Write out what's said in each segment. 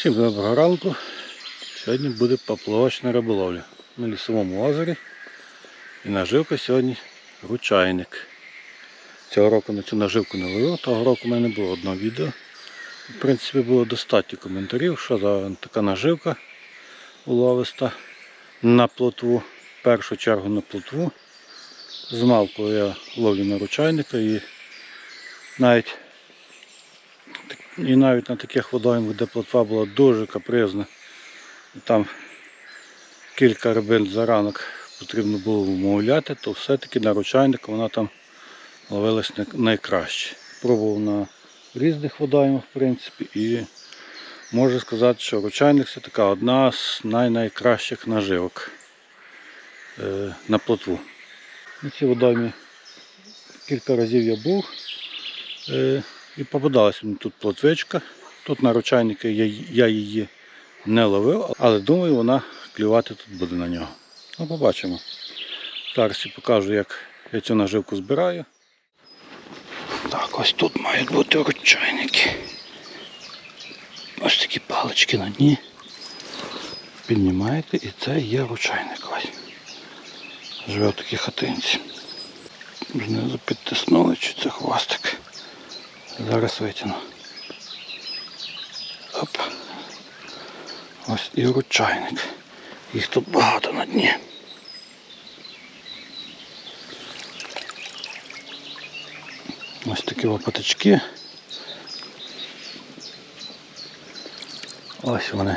Всім доброго ранку. Сьогодні буде поплавочна риболовля на лісовому озері. І наживка сьогодні ручайник. Цього року на цю наживку не ловив, того року в мене було одне відео. В принципі, було достатньо коментарів, що за така наживка уловиста на плотву. В першу чергу на плотву. З малку я ловлю на ручайника і навіть і навіть на таких водоймах, де плотва була дуже капризна, там кілька рибин за ранок потрібно було вмовляти, то все-таки на ручайник вона там ловилась найкраще. Пробував на різних водоймах, в принципі, і можу сказати, що ручайник це така одна з най-найкращих наживок е, на плотву. На цій водоймі кілька разів я був. І попадалася мені тут плотвичка. Тут на ручайники я, її не ловив, але думаю, вона клювати тут буде на нього. Ну, побачимо. Зараз покажу, як я цю наживку збираю. Так, ось тут мають бути ручайники. Ось такі палички на дні. Піднімаєте і це є ручайник. Живе в такій хатинці. Знизу підтиснули чи це хвостик. Зараз витягну. Оп. Ось і ручайник. Їх тут багато на дні. Ось такі лопаточки. Ось вони.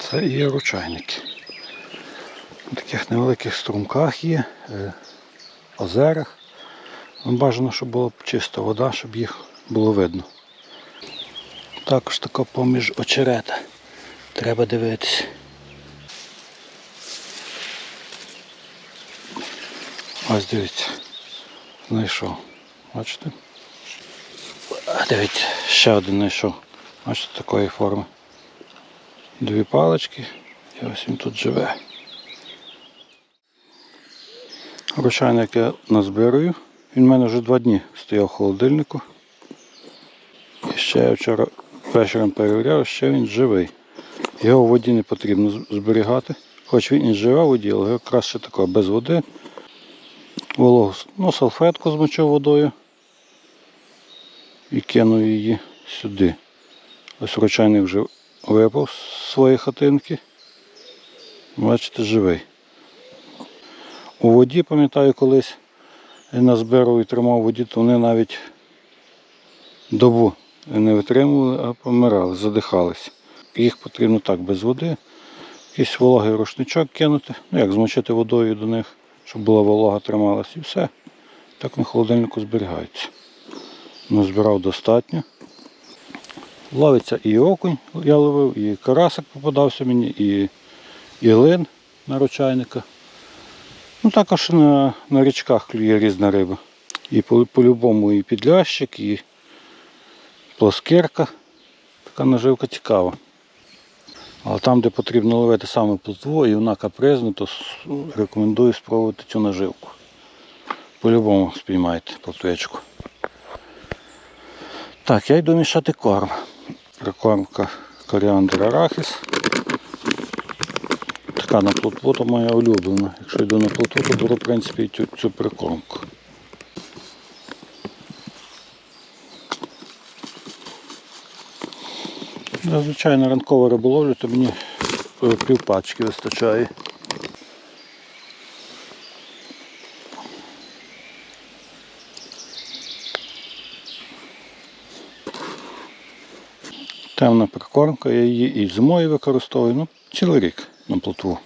Це є ручайники. На таких невеликих струмках є, е, озерах. Бажано, щоб була чиста вода, щоб їх було видно. Також така поміж очерета. Треба дивитися. Ось дивіться. Знайшов. Бачите? Дивіться, ще один знайшов. Бачите, такої форми. Дві палички. І ось він тут живе. Ручайник я назбирую. Він в мене вже два дні стояв в холодильнику. І ще я вчора вечором перевіряв, ще він живий. Його в воді не потрібно зберігати. Хоч він і живе в воді, але його краще тако без води. Вологу, ну, салфетку змочив водою і кинув її сюди. Ось ручайник вже випав з своєї хатинки. Бачите, живий. У воді, пам'ятаю, колись я назбирав і тримав воді, то вони навіть добу не витримували, а помирали, задихались. Їх потрібно так без води. Якийсь вологий рушничок кинути, ну як змочити водою до них, щоб була волога трималась і все. Так на холодильнику зберігаються. Назбирав достатньо. Ловиться і окунь я ловив, і карасик попадався мені, і, і лин на ручайника. Ну також на, на річках клює різна риба. І по- по-любому і підлящик, і плоскирка. Така наживка цікава. Але там, де потрібно ловити саме плотву і вона капризна, то рекомендую спробувати цю наживку. По-любому спіймайте плотвичку. Так, я йду мішати корм. Прикормка коріандр арахіс. Така на плотву то моя улюблена. Якщо йду на плотву, то беру в принципі цю, цю прикормку. Зазвичай на ранкову риболовлю, то мені е, півпачки вистачає. Темна прикормка, я її і зимою використовую, ну, цілий рік на плотву.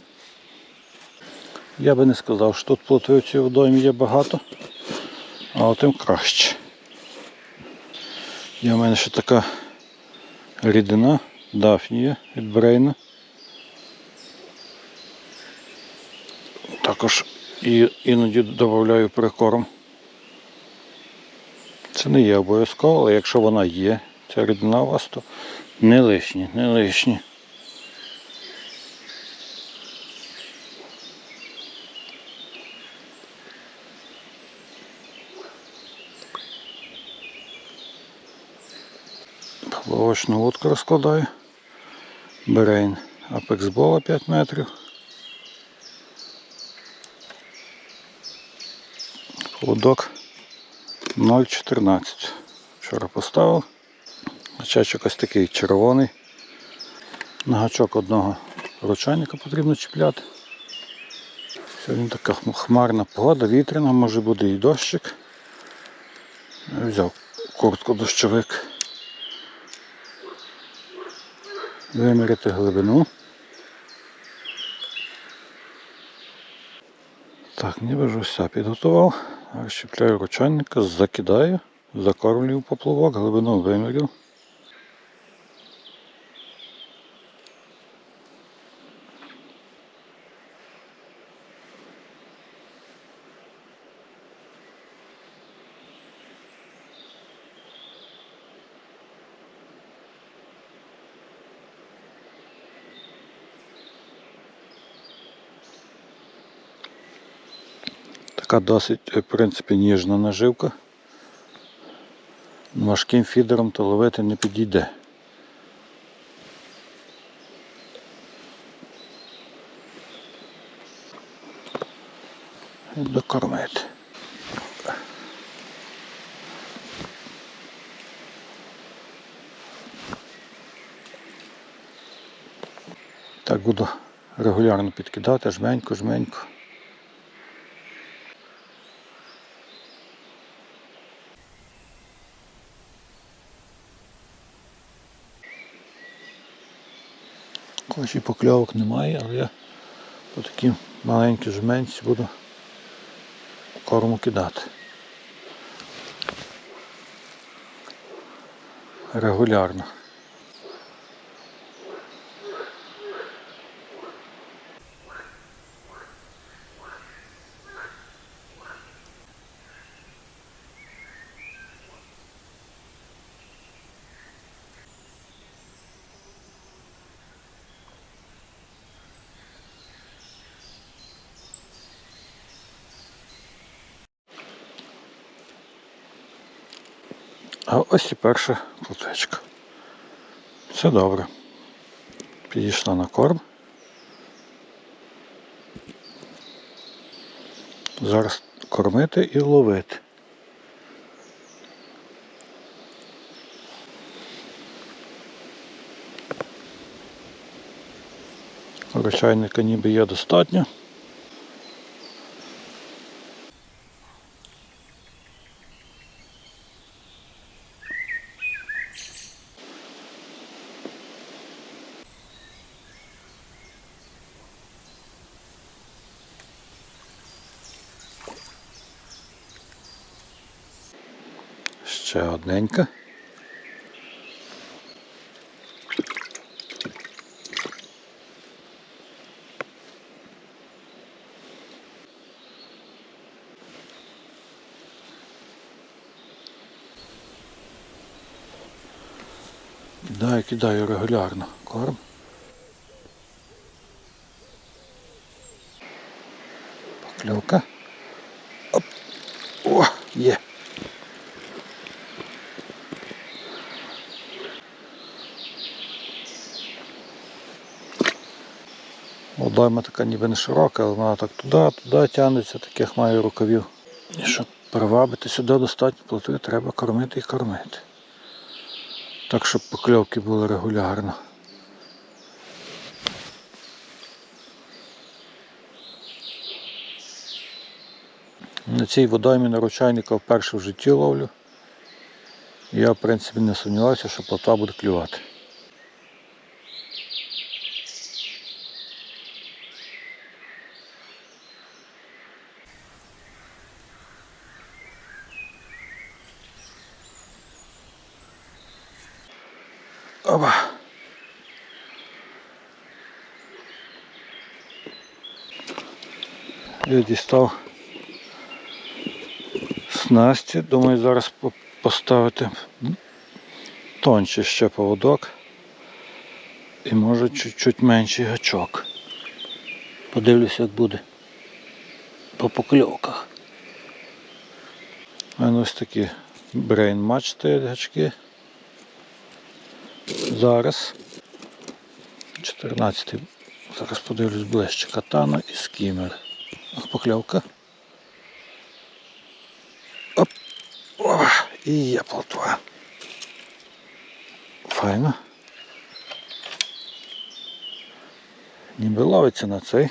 Я би не сказав, що тут плотви в водоймі є багато, але тим краще. Є в мене ще така рідина Дафнія від Брейна. Також іноді додаю прикорм. Це не є обов'язково, але якщо вона є, ця рідина у вас, то не лишні, не лишні. Ловочну лодку розкладаю. Берейн Bola 5 метрів. Лодок 0,14. Вчора поставив. Гачечок ось такий червоний. На гачок одного ручайника потрібно чіпляти. Сьогодні така хмарна погода, вітряна, може буде і дощик. Взяв куртку дощовик. Виміряти глибину. Так, ніби вже все підготував. Розщепляю ручальника, закидаю, закормлюю поплавок, глибину вимірю. Така досить, в принципі, ніжна наживка. Важким фідером то ловити не підійде. Докормити. Так буду регулярно підкидати, жменько, жменько. Хоч і покльовок немає, але я по такі маленькі жменці буду корму кидати. Регулярно. А ось і перша плотвичка. Все добре. Підійшла на корм. Зараз кормити і ловити. Ручайника ніби є достатньо. Ще одненька. Кидаю, кидаю регулярно корм. Покльовка. Оп. О, є. Водойма така ніби не широка, але вона так туди, туди тягнеться, таких має рукавів. І щоб привабити сюди достатньо плоти, треба кормити і кормити. Так, щоб покльовки були регулярно. На цій водоймі на ручайника вперше в житті ловлю. Я, в принципі, не сумнівався, що плота буде клювати. Опа. Я дістав снасті, думаю зараз поставити тонче ще поводок і може чуть-чуть менший гачок. Подивлюся, як буде по покльовках. У мене ось такі брейн матч стоять гачки. Зараз 14. Зараз подивлюсь ближче. Катана і скімер. Ах, покльовка. Оп. О, і є плотва. Файно. Ніби ловиться на цей.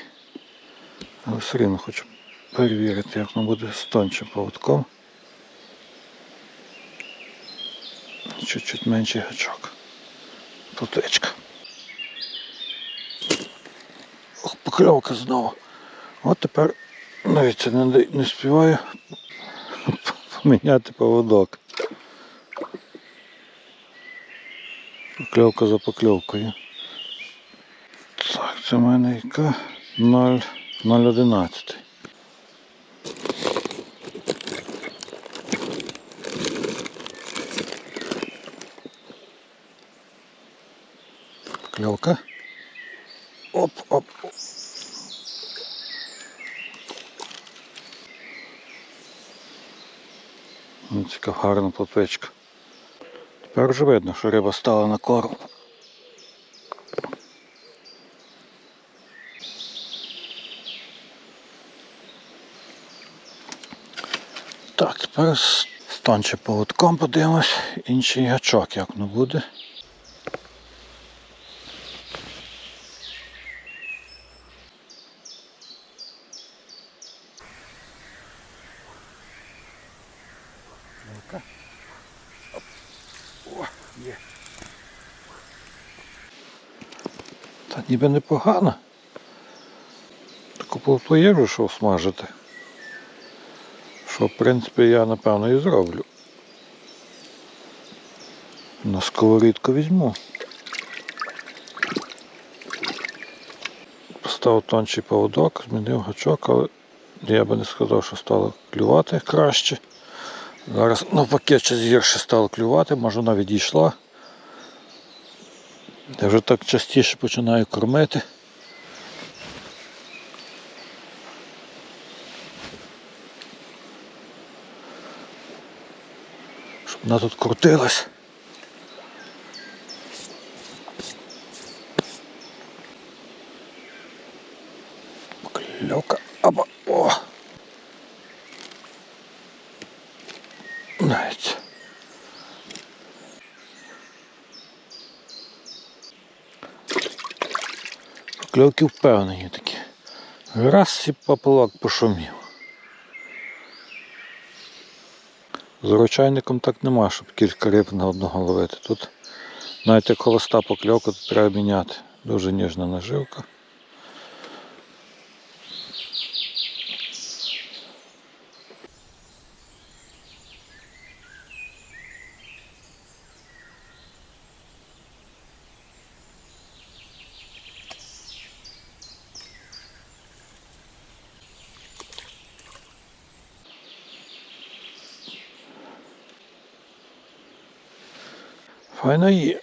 Але все рівно хочу перевірити, як воно буде з тончим поводком. Чуть-чуть менший гачок. Плотвичка. Ох, покльовка знову. От тепер навіть не, не співаю поміняти поводок. Покльовка за покльовкою. Так, це в мене яка 0,11. Покльовка. Оп, оп, оп. Ну, гарна плотвичка. Тепер вже видно, що риба стала на корм. Так, тепер з поводком подивимось, інший гачок, як воно буде. Ніби непогано. Таку плотву є що смажити. Що, в принципі, я напевно і зроблю. На сковорідку візьму. Поставив тонший поводок, змінив гачок, але я би не сказав, що стало клювати краще. Зараз навпаки щось гірше стало клювати, може вона відійшла. Я вже так частіше починаю кормити. Щоб вона тут крутилась. Кльовка. Аба. О! Навіть. Покльовки впевнені такі. Раз і поплак пошумів. З ручайником так нема, щоб кілька риб на одного ловити. Тут навіть як холоста покльовка, то треба міняти. Дуже ніжна наживка. Файно є.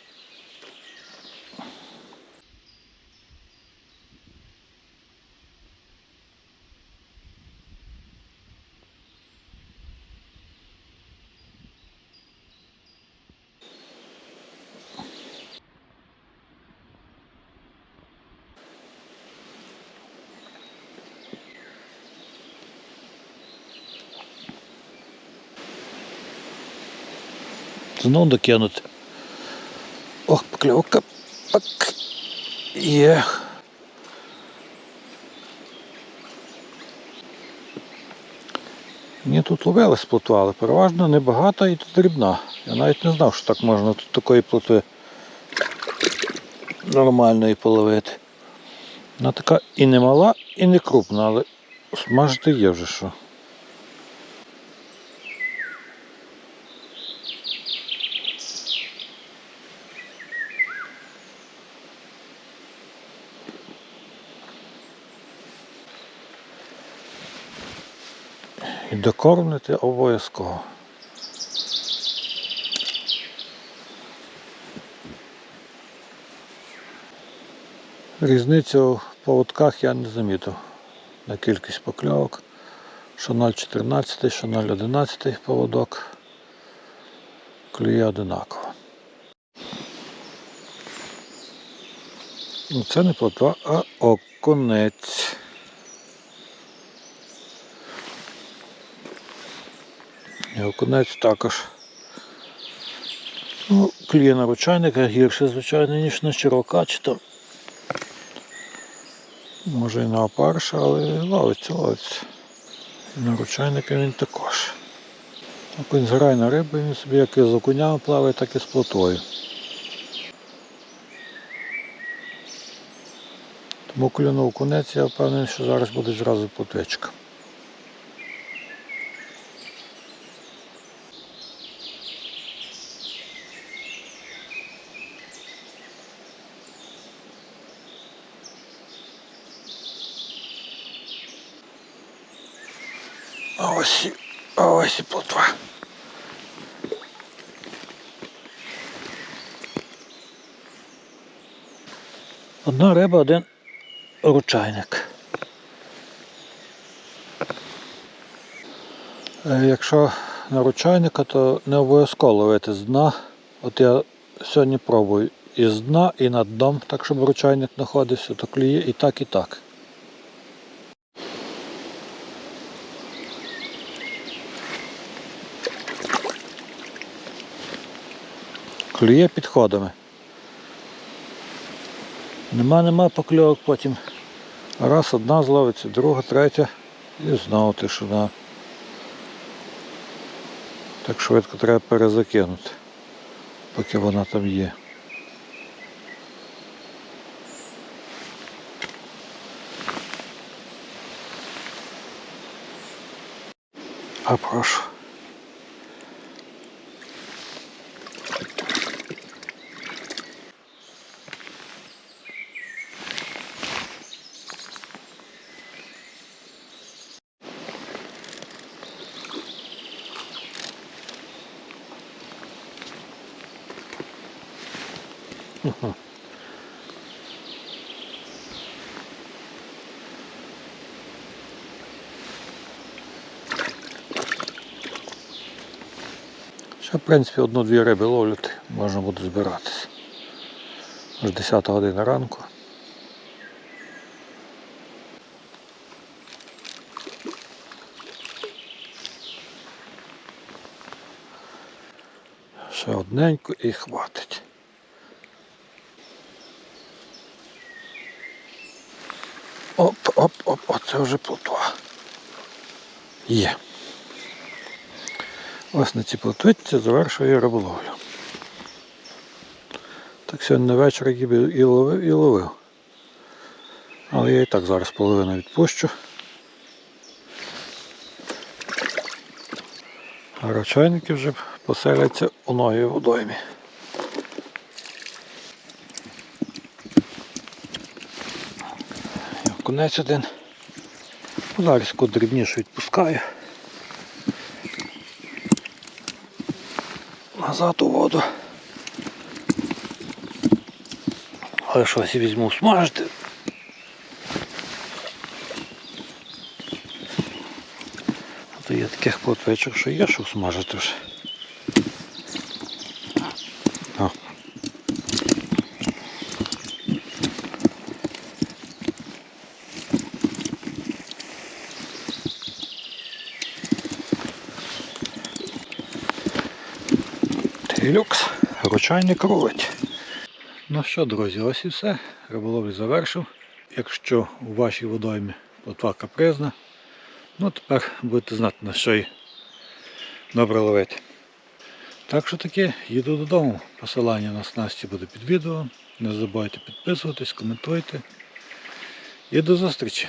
Знову докинути. Ох, покльовка. Пак. Є. Мені тут ловилась плотва, але переважно небагато і дрібна. Я навіть не знав, що так можна тут такої плотви нормальної половити. Вона така і не мала, і не крупна, але смажити є вже що. І докормити обов'язково. Різницю в поводках я не замітив на кількість покльовок. Що 0,14, що 0,11 поводок. Клює одинаково. Ну, це не плотва, а окунець. І також. Ну, кліє на ручайника гірше, звичайно, ніж на червака чи там. Може і на опарша, але ловиться, ловиться. На ручайника він також. Окунь зграє на рибу, він собі як і з окунями плаває, так і з плотвою. Тому клюнув окунець, я впевнений, що зараз буде зразу плотвичка. Ось, і- ось і плотва. Одна риба, один ручайник. Е, Якщо на ручайника, то не обов'язково ловити з дна. От я сьогодні пробую і з дна, і над дном, так щоб ручайник знаходився, то клює і так, і так. Клює підходами. Нема, нема покльовок потім. Раз одна зловиться, друга, третя і знову тишина. Так швидко треба перезакинути, поки вона там є. А прошу. Ще, в принципі, одну-дві риби ловлять, можна буде збиратися. Аж 10 година ранку. Ще одненько і хватить. Оп, оп, оп, оце вже плотва. Є. Ось на цій плотвичці завершую риболовлю. Так сьогодні на вечір і ловив, і ловив. Але я і так зараз половину відпущу. А вже поселяться у новій водоймі. Конець один. Зараз дрібніше відпускаю. назад у воду. Але щось візьму смажити. А то є таких плотвичок, що є, що смажити вже. Люкс, ручайник рулить. Ну що, друзі, ось і все. Риболовлю завершив. Якщо у вашій водоймі плотва капризна, ну тепер будете знати на що її добре ловити. Так що таки, їду додому. Посилання на снасті буде під відео. Не забувайте підписуватись, коментуйте. І до зустрічі!